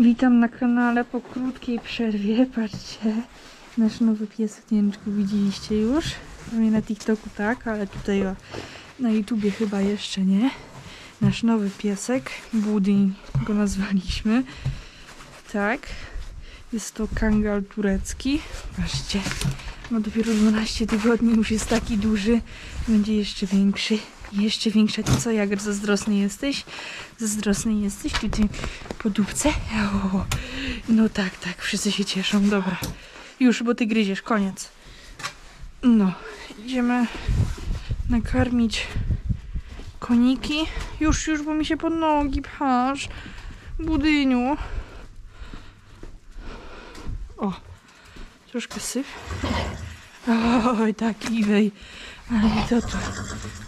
Witam na kanale po krótkiej przerwie. Patrzcie, nasz nowy czy go widzieliście już. Pewnie na TikToku tak, ale tutaj na YouTubie chyba jeszcze nie. Nasz nowy piesek, Budyń go nazwaliśmy. Tak, jest to kangal turecki. Patrzcie, ma dopiero 12 tygodni, już jest taki duży. Będzie jeszcze większy. Jeszcze większa. Ty co, Jager, zazdrosny jesteś? Zazdrosny jesteś? Tutaj po dupce? O, no tak, tak, wszyscy się cieszą. Dobra, już, bo ty gryziesz, koniec. No, idziemy nakarmić koniki. Już, już, bo mi się pod nogi pchasz. Budyniu. O, troszkę syf. Oj, tak, Iwej. Ale to tu.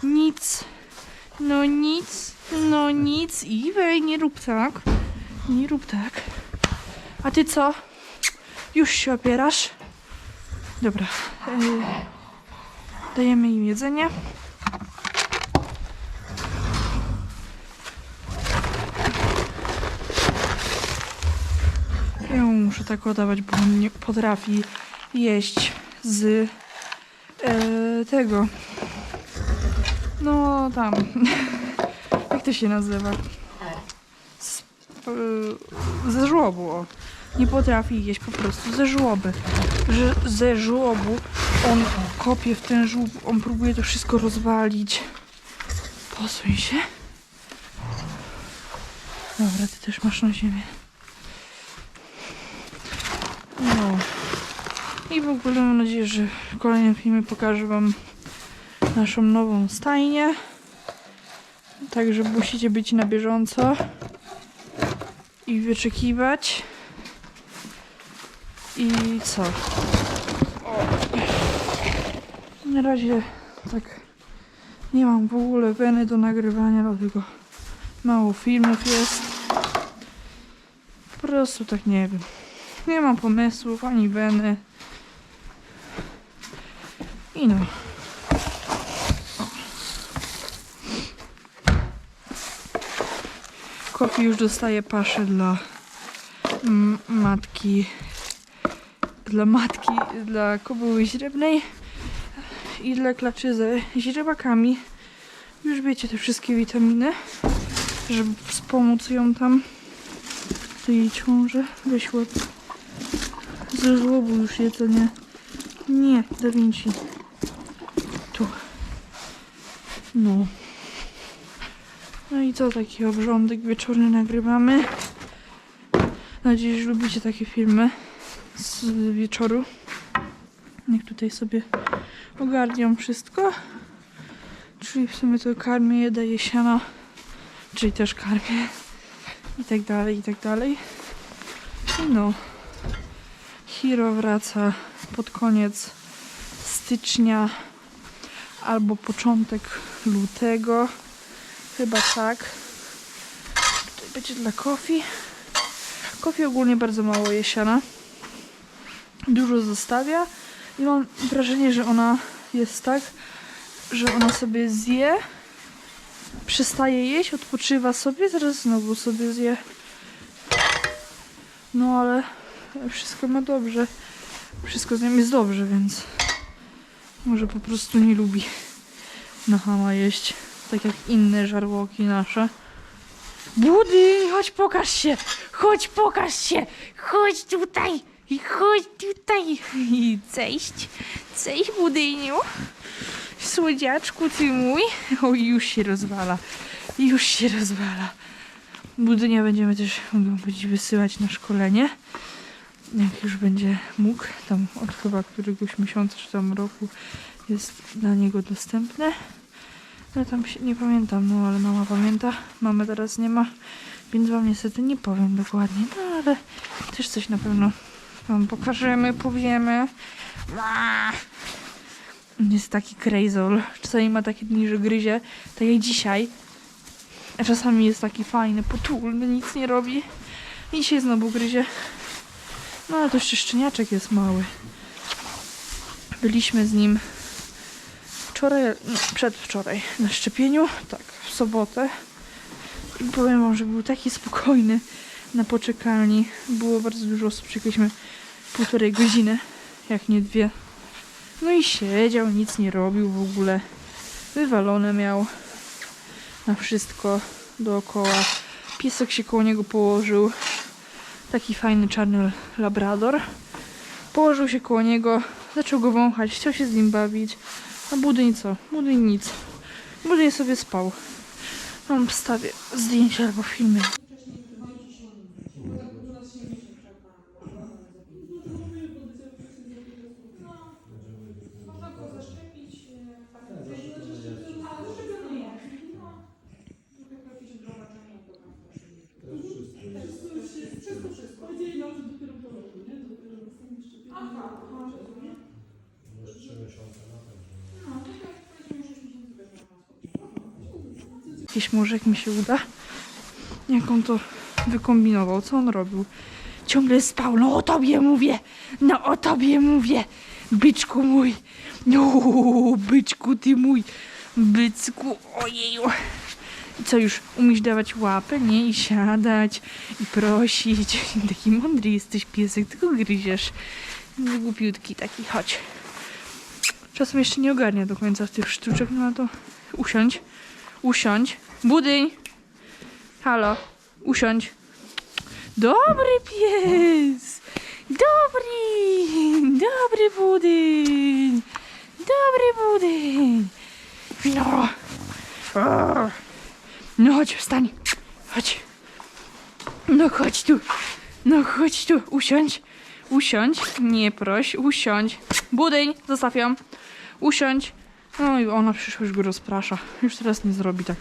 Nic. No nic. No nic. Iwej, nie rób tak. Nie rób tak. A ty co? Już się opierasz? Dobra. Yy, dajemy im jedzenie. Ja mu muszę tak oddawać, bo on nie potrafi jeść z e, tego. No tam. Jak to się nazywa? Z, e, ze żłobu. O. Nie potrafi jeść po prostu ze żłoby. Że ze żłobu on kopie w ten żółb, on próbuje to wszystko rozwalić. Posuń się. Dobra, ty też masz na ziemię. No. I w ogóle mam nadzieję, że w kolejnym filmie pokażę Wam naszą nową stajnię. Także musicie być na bieżąco i wyczekiwać. I co? Na razie tak nie mam w ogóle weny do nagrywania, dlatego mało filmów jest. Po prostu tak nie wiem. Nie mam pomysłów ani weny. No. Kofi już dostaje paszę dla mm, matki. Dla matki, dla kobyły źrebnej i dla klaczy ze źrebakami. Już wiecie te wszystkie witaminy, żeby wspomóc ją tam w tej ciąży. Weź. Ze żłobu już jedzenie. Nie, Da Vinci. Tu. No. No i co, taki obrządek wieczorny nagrywamy. Mam nadzieję, że lubicie takie filmy z wieczoru. Niech tutaj sobie ogarniam wszystko. Czyli w sumie to karmię, je daję siano. Czyli też karmię. I tak dalej, i tak dalej. No. Hiro wraca pod koniec stycznia albo początek lutego. Chyba tak. Tutaj będzie dla Kofi. Kofi ogólnie bardzo mało jesiana. Dużo zostawia i mam wrażenie, że ona jest tak, że ona sobie zje, przestaje jeść, odpoczywa sobie, zaraz znowu sobie zje. No ale wszystko ma dobrze. Wszystko z nią jest dobrze, więc może po prostu nie lubi na chama jeść, tak jak inne żarłoki nasze. Budy, chodź pokaż się! Chodź pokaż się! Chodź tutaj! I chodź tutaj! I cześć! Cześć Budyniu! Słodziaczku ty mój! O, już się rozwala. Już się rozwala. Budynia będziemy też będzie wysyłać na szkolenie jak już będzie mógł, tam od chyba któregoś miesiąca czy tam roku jest dla niego dostępne. No tam się, nie pamiętam, no ale mama pamięta, mamy teraz nie ma, więc wam niestety nie powiem dokładnie, no ale też coś na pewno wam pokażemy, powiemy. Jest taki crazol, czasami ma takie dni, że gryzie, tak jak dzisiaj. A czasami jest taki fajny, potulny, nic nie robi. I dzisiaj znowu gryzie. No ale to jeszcze szczeniaczek jest mały. Byliśmy z nim wczoraj, no, przedwczoraj na szczepieniu, tak, w sobotę. I powiem wam, że był taki spokojny, na poczekalni. Było bardzo dużo osób, czekaliśmy półtorej godziny, jak nie dwie. No i siedział, nic nie robił w ogóle. Wywalone miał na wszystko dookoła. Piesek się koło niego położył. Taki fajny czarny labrador. Położył się koło niego, zaczął go wąchać, chciał się z nim bawić. A budyń co? Budyń nic. Budyń sobie spał. Mam wstawię zdjęcie albo filmy. Jakiś jak mi się uda. Jak on to wykombinował, co on robił? Ciągle spał, no o tobie mówię, no o tobie mówię, byczku mój, no byczku ty mój, byczku, ojeju. I co już, umiesz dawać łapę, nie? I siadać, i prosić. Taki mądry jesteś piesek, tylko gryziesz. No, Głupiutki taki, chodź. Czasem jeszcze nie ogarnia do końca tych sztuczek, no to usiądź, usiądź. Budyń! Halo, usiądź. Dobry pies! Dobry! Dobry budyń! Dobry budyń! No! No chodź, wstań! Chodź! No chodź tu! No chodź tu, usiądź! Usiądź, nie proś, usiądź. Budyń, zostaw ją. Usiądź. No i ona przyszła już go rozprasza. Już teraz nie zrobi tak.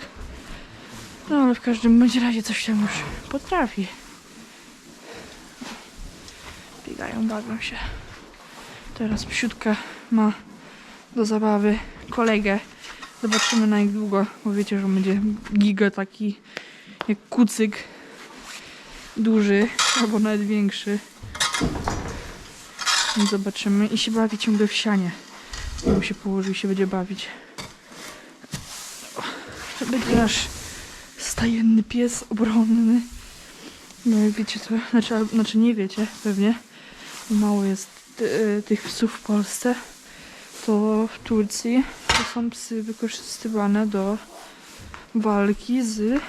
No ale w każdym bądź razie coś tam już potrafi. Biegają, bawią się. Teraz psiutka ma do zabawy kolegę. Zobaczymy na jak długo, bo wiecie, że będzie giga taki jak kucyk. Duży, albo nawet większy. Zobaczymy. I się bawi ciągle w sianie. Mu się położy i się będzie bawić. To będzie nasz stajenny pies obronny. No wiecie co, znaczy, znaczy nie wiecie pewnie, mało jest y, tych psów w Polsce, to w Turcji to są psy wykorzystywane do walki z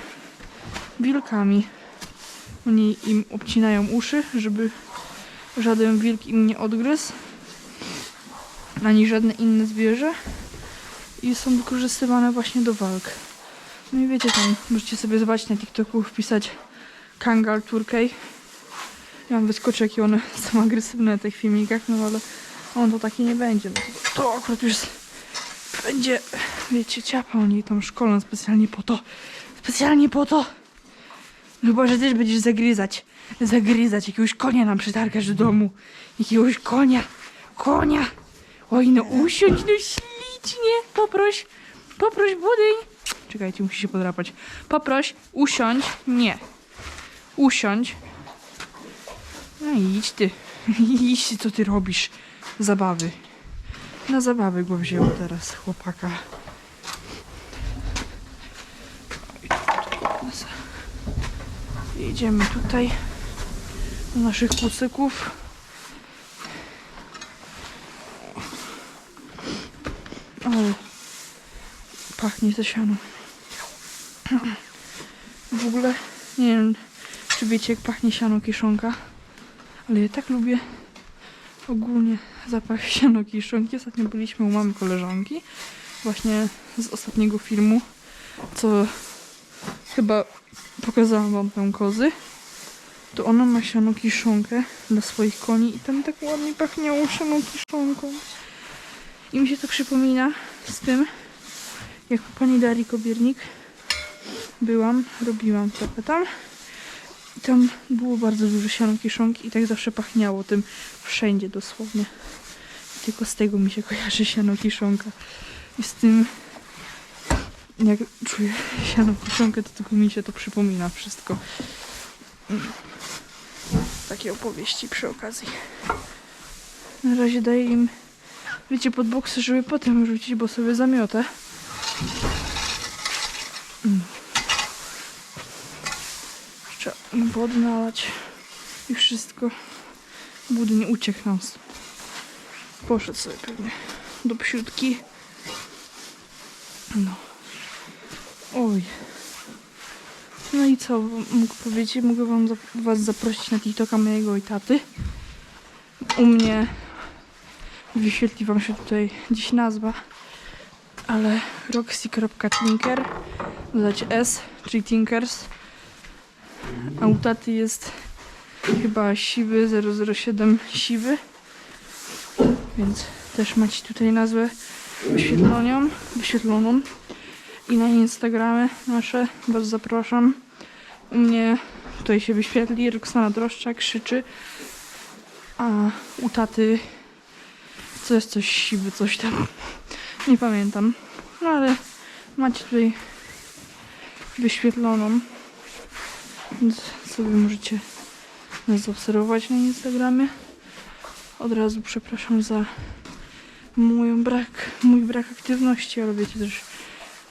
wilkami. Oni im obcinają uszy, żeby żaden wilk im nie odgryzł, ani żadne inne zwierzę i są wykorzystywane właśnie do walk. No i wiecie tam, możecie sobie zobaczyć na TikToku, wpisać Kangal Turkey. Ja mam wyskoczy, jakie one są agresywne na tych filmikach, no ale on to taki nie będzie. No to, to akurat już będzie, wiecie, ciapa oni tam szkolą specjalnie po to. Specjalnie po to. Chyba, że też będziesz zagryzać. Zagryzać. Jakiegoś konia nam przytargasz do domu. Jakiegoś konia. Konia. Oj, no usiądź, no ślicznie. Poproś. Poproś budyń. Czekajcie, musi się podrapać. Poproś, usiądź. Nie. Usiądź. No i idź ty. Idź, co ty robisz? Zabawy. Na zabawy go wzięło teraz chłopaka. Jedziemy tutaj do naszych kucyków. Ale pachnie to siano. W ogóle nie wiem, czy wiecie jak pachnie siano kiszonka, ale ja tak lubię ogólnie zapach siano kiszonki. Ostatnio byliśmy u mamy koleżanki, właśnie z ostatniego filmu, co chyba pokazałam wam tę kozy, to ona ma siano kiszonkę dla swoich koni i tam tak ładnie pachniało siano kiszonką. I mi się to przypomina z tym, jak pani Darii Kobiernik byłam, robiłam trochę tam i tam było bardzo dużo siano kiszonki i tak zawsze pachniało tym wszędzie dosłownie. Tylko z tego mi się kojarzy siano kiszonka. I z tym jak czuję siano kiszonkę, to tylko mi się to przypomina wszystko. Takie opowieści przy okazji. Na razie daję im, wiecie, pod boksy, żeby potem rzucić, bo sobie zamiotę. Mm. Trzeba wody nalać i wszystko. Budyń uciekł nam. Poszedł sobie pewnie do psiutki. No. Oj. No i co mógł powiedzieć? Mogę wam was zaprosić na TikToka mojego i taty. U mnie wyświetli wam się tutaj dziś nazwa, ale roxy.tinker dodać S, czyli Tinkers. A u taty jest chyba siwy 007 siwy. Więc też macie tutaj nazwę wyświetloną, wyświetloną. I na Instagramy nasze was zapraszam. U mnie tutaj się wyświetli Roxana Droszczak krzyczy, a u taty co jest coś siwy, coś tam. Nie pamiętam. No ale macie tutaj wyświetloną. Więc sobie możecie nas zaobserwować na Instagramie. Od razu przepraszam za mój brak, mój brak aktywności, ale wiecie też,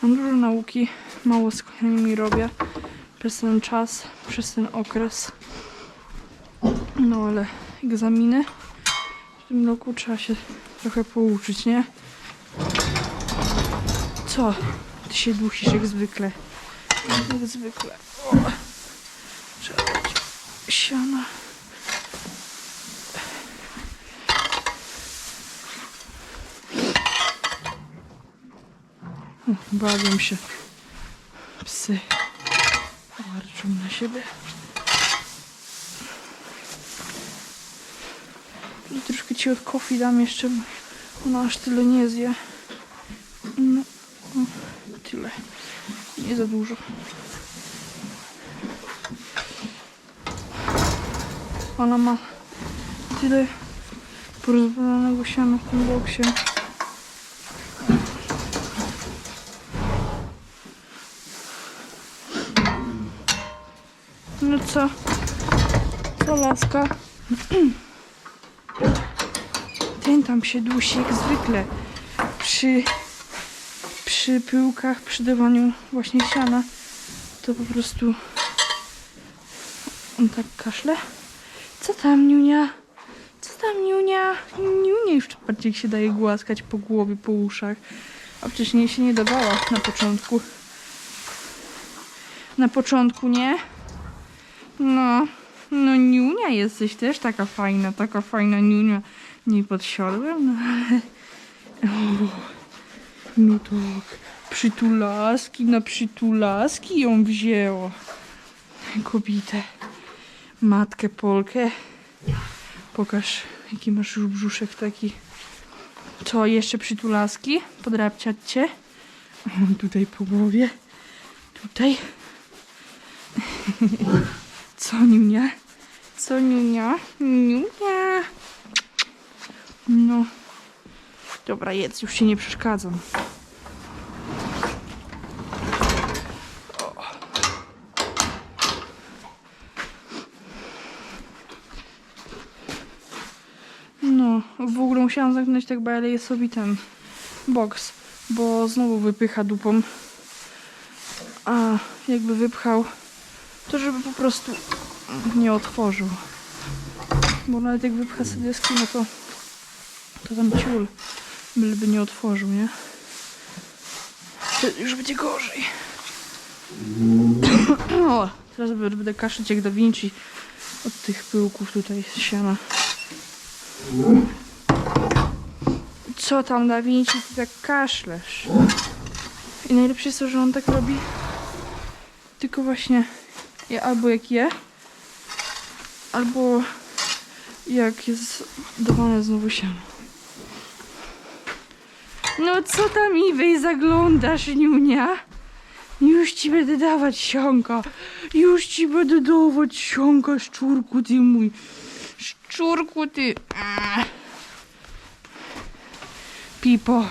mam dużo nauki, mało z kochanymi robię przez ten czas, przez ten okres. No ale egzaminy w tym roku trzeba się trochę pouczyć, nie? Co? Ty się dusisz jak zwykle. Jak zwykle. O. Trzeba dać siana. Bawią się psy. Warczą na siebie. I troszkę ci od kofi dam jeszcze, bo ona aż tyle nie zje. No, tyle. Nie za dużo. Ona ma tyle porozwalonego siana w tym boksie. No co? Co laska? Ten tam się dusi jak zwykle. Przy, przy pyłkach, przy dawaniu właśnie siana, to po prostu on tak kaszle. Co tam, Niunia? Co tam, Niunia? Niunia już bardziej się daje głaskać po głowie, po uszach. A wcześniej się nie dawała na początku. Na początku nie? No, no Niunia jesteś też taka fajna, taka fajna Niunia. Nie podsiadłem, no ale... No tak, przytulaski na przytulaski ją wzięło. Kobietę. Matkę Polkę. Pokaż, jaki masz już brzuszek taki. Co, jeszcze przytulaski? Podrapciać cię? Tutaj po głowie. Tutaj. Co, Niunia? Co, Niunia? Niunia. No. Dobra, jedz, już się nie przeszkadzam. O. No, w ogóle musiałam zamknąć tak sobie ten boks, bo znowu wypycha dupą. A jakby wypchał, to żeby po prostu nie otworzył. Bo nawet jak wypcha sobie deski, no to, to tam ciul byleby nie otworzył, nie? To już będzie gorzej. O, teraz będę kaszyć jak Da Vinci od tych pyłków tutaj z siana. Co tam Da Vinci, ty tak kaszlesz? I najlepsze jest to, że on tak robi tylko właśnie je, albo jak je, albo jak jest dawane znowu siano. No co tam Iwej zaglądasz, Niunia? Już ci będę dawać sianka. Już ci będę dawać sianka, szczurku ty mój. Szczurku ty. Pipo.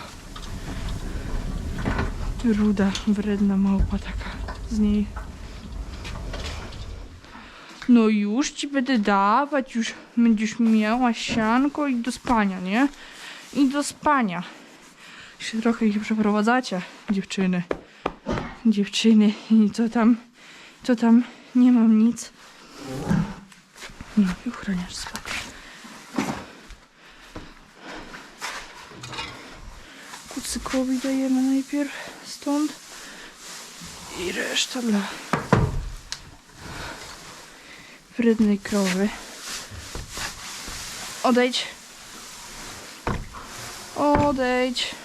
Ruda, wredna małpa taka z niej. No już ci będę dawać, już będziesz miała sianko i do spania, nie? I do spania. Jeszcze trochę ich przeprowadzacie, dziewczyny. Dziewczyny, i co tam? Co tam? Nie mam nic. No i ochroniarz spadł. Kucykowi dajemy najpierw stąd i reszta dla wrednej krowy. Odejdź. Odejdź.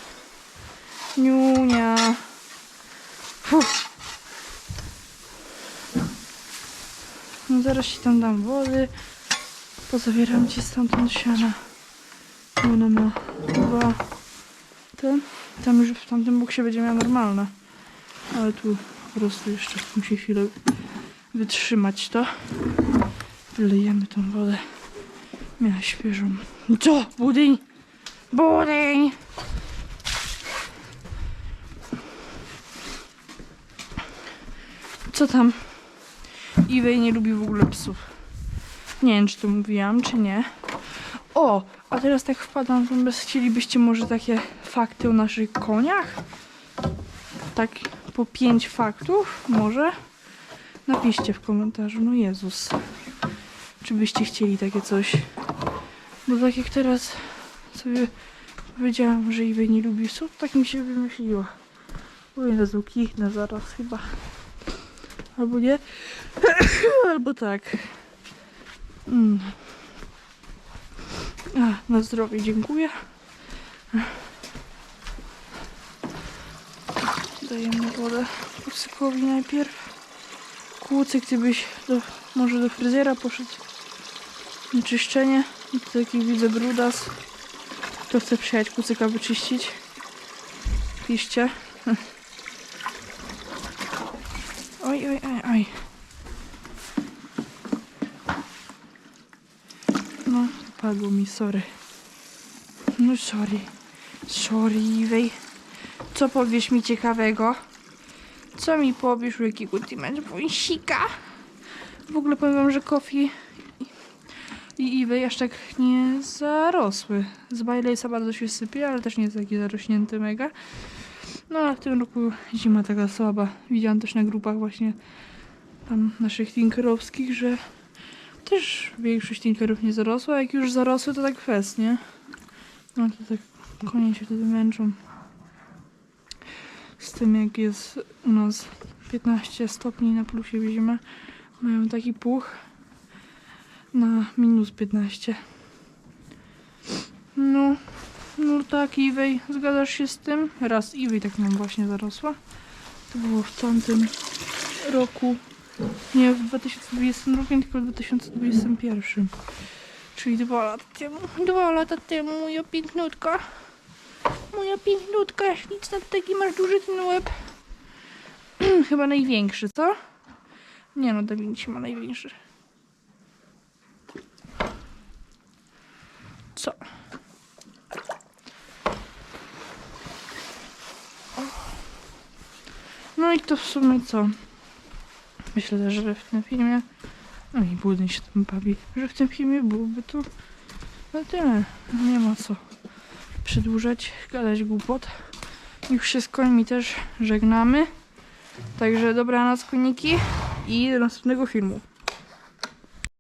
Niunia. Fuh. No zaraz ci tam dam wody. Pozabieram ci stamtąd siana. Ona ma dwa. Tam już w tamtym boksie będzie miała normalne. Ale tu po prostu jeszcze musi chwilę wytrzymać to. Wylejemy tą wodę. Miała świeżą. Co? Budyń! Budyń! Co tam? Iwej nie lubi w ogóle psów. Nie wiem, czy to mówiłam, czy nie. O, a teraz tak wpadam, to bez chcielibyście może takie fakty o naszych koniach? Tak po pięć faktów, może? Napiszcie w komentarzu, no Jezus. Czy byście chcieli takie coś? Bo tak jak teraz sobie powiedziałam, że Iwej nie lubi psów, tak mi się wymyśliło. O Jezu, kichnę zaraz chyba. Albo nie. Albo tak. Mm. Na zdrowie dziękuję. Dajemy wodę kucykowi najpierw. Kucyk, ty byś do, może do fryzjera poszedł. Na czyszczenie. Taki widzę brudas. Kto chce przyjechać kucyka wyczyścić? Piszcie. Oj, oj, oj, oj. No, padło mi, sorry. No, sorry. Sorry, Iwej. Co powiesz mi ciekawego? Co mi powiesz, ty masz wąsika? W ogóle powiem wam, że Kofi i Iwej aż tak nie zarosły. Z Bajlejsa bardzo się sypie, ale też nie jest taki zarośnięty mega. No ale w tym roku zima taka słaba. Widziałam też na grupach właśnie tam naszych tinkerowskich, że też większość tinkerów nie zarosła. Jak już zarosły, to tak fest, nie? No to tak konie się wtedy męczą. Z tym jak jest u nas 15 stopni na plusie w zimę, mają taki puch na minus 15. No, no tak, Iwej, zgadzasz się z tym? Raz Iwej tak nam właśnie zarosła. To było w tamtym roku. Nie w 2022, tylko w 2021. Czyli dwa lata temu. Dwa lata temu, moja pięknutka. Moja pięknutka, śliczna, taki masz duży ten łeb. Chyba największy, co? Nie no, Da ma największy. Co? No i to w sumie co? Myślę że w tym filmie. No i budyń się tam bawi. Że w tym filmie byłoby to. No tyle. Nie ma co przedłużać, gadać głupot. Już się z końmi też żegnamy. Także dobranoc koniki i do następnego filmu.